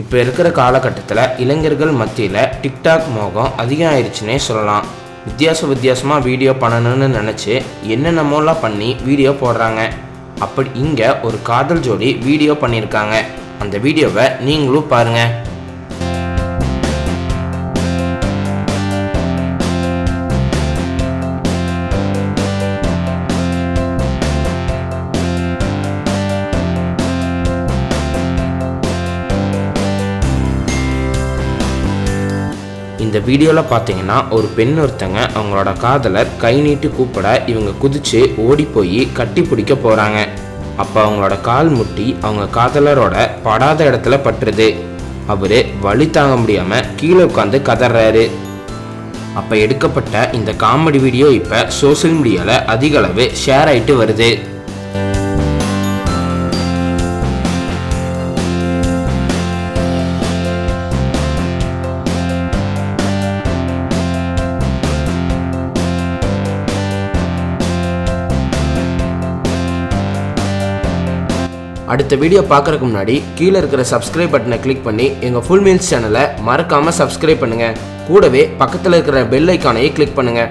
இப்போ இருக்கிற காலகட்டத்தில் இளைஞர்கள் மத்தியில் டிக்டாக் மோகம் அதிகம் ஆயிடுச்சுன்னே சொல்லலாம். வித்தியாச வித்தியாசமாக வீடியோ பண்ணணும்னு நினச்சி என்னென்னமோலாம் பண்ணி வீடியோ போடுறாங்க. அப்படி இங்கே ஒரு காதல் ஜோடி வீடியோ பண்ணியிருக்காங்க. அந்த வீடியோவை நீங்களும் பாருங்கள் இந்த வீடியோவில் பார்த்தீங்கன்னா ஒரு பெண் ஒருத்தங்க அவங்களோட காதலர் கை நீட்டி கூப்பிட இவங்க குதிச்சு ஓடி போய் கட்டி பிடிக்க போகிறாங்க அப்போ அவங்களோட கால் முட்டி அவங்க காதலரோட படாத இடத்துல பட்டுருது. அவர் வழி தாங்க முடியாமல் கீழே உட்காந்து கதறாரு. அப்போ எடுக்கப்பட்ட இந்த காமெடி வீடியோ இப்போ சோஷியல் மீடியாவில் அதிகளவு ஷேர் ஆகிட்டு வருது. அடுத்த வீடியோ பார்க்கறதுக்கு முன்னாடி கீழே இருக்கிற சப்ஸ்கிரைப் பட்டனை கிளிக் பண்ணி எங்கள் ஃபுல் மீல்ஸ் சேனலை மறக்காமல் சப்ஸ்கிரைப் பண்ணுங்கள் கூடவே பக்கத்தில் இருக்கிற பெல் ஐக்கானையும் கிளிக் பண்ணுங்கள்